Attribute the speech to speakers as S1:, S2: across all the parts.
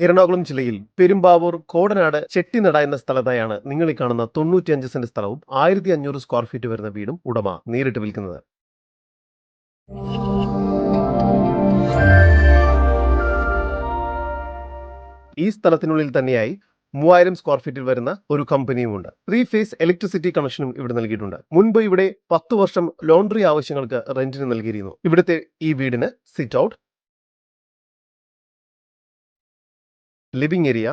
S1: എറണാകുളം ജില്ലയിൽ പെരുമ്പാവൂർ കോടനാട് ചെട്ടിനട എന്ന സ്ഥലത്തായാണ് നിങ്ങൾ ഈ കാണുന്ന തൊണ്ണൂറ്റിയഞ്ച് സെന്റ് സ്ഥലവും ആയിരത്തി അഞ്ഞൂറ് സ്ക്വയർ ഫീറ്റ് വരുന്ന വീടും ഉടമ നേരിട്ട് വിൽക്കുന്നത്. ഈ സ്ഥലത്തിനുള്ളിൽ തന്നെയായി മൂവായിരം സ്ക്വയർ ഫീറ്റിൽ വരുന്ന ഒരു കമ്പനിയുമുണ്ട് ത്രീ ഫേസ് ഇലക്ട്രിസിറ്റി കണക്ഷനും ഇവിടെ നൽകിയിട്ടുണ്ട്. മുൻപ് ഇവിടെ പത്ത് വർഷം ലോണ്ടറി ആവശ്യങ്ങൾക്ക് റെന്റിന് നൽകിയിരുന്നു. ഇവിടുത്തെ ഈ വീടിന് sit out living area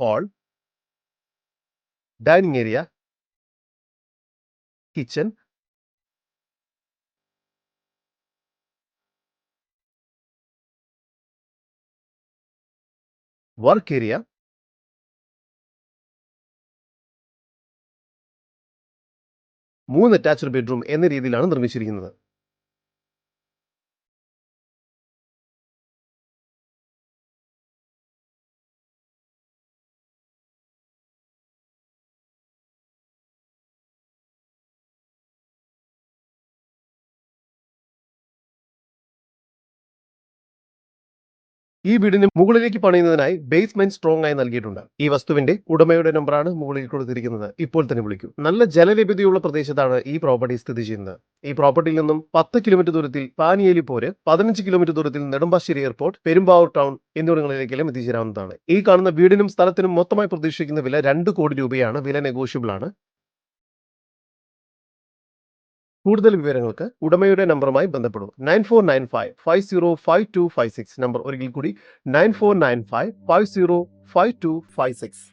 S1: hall dining area kitchen work area മൂന്ന് അറ്റാച്ച്ഡ് ബെഡ്റൂം എന്ന രീതിയിലാണ് നിർമ്മിച്ചിരിക്കുന്നത്. ഈ വീടിന് മുകളിലേക്ക് പണിയുന്നതിനായി ബേസ്മെന്റ് സ്ട്രോങ് ആയി നൽകിയിട്ടുണ്ട്. ഈ വസ്തുവിന്റെ ഉടമയുടെ നമ്പറാണ് മുകളിൽ കൊടുത്തിരിക്കുന്നത് ഇപ്പോൾ തന്നെ വിളിക്കൂ. നല്ല ജലലഭ്യതയുള്ള പ്രദേശത്താണ് ഈ പ്രോപ്പർട്ടി സ്ഥിതി ചെയ്യുന്നത്. ഈ പ്രോപ്പർട്ടിയിൽ നിന്നും പത്ത് കിലോമീറ്റർ ദൂരത്തിൽ പാനിയേലി പോര് പതിനഞ്ച് കിലോമീറ്റർ ദൂരത്തിൽ നെടുമ്പാശ്ശേരി എയർപോർട്ട് പെരുമ്പാവൂർ ടൗൺ എന്നിവിടങ്ങളിലേക്കെല്ലാം എത്തിച്ചേരാവുന്നതാണ്. ഈ കാണുന്ന വീടിനും സ്ഥലത്തിനും മൊത്തമായി പ്രതീക്ഷിക്കുന്ന വില രണ്ട് കോടി രൂപയാണ്. വില നെഗോഷ്യബിൾ ആണ്. കൂടുതൽ വിവരങ്ങൾക്ക് ഉടമയുടെ നമ്പറുമായി ബന്ധപ്പെടും. Nine four nine five five zero five two five six. Number ഒരിക്കൽ കൂടി. Nine four nine five five zero five two five six.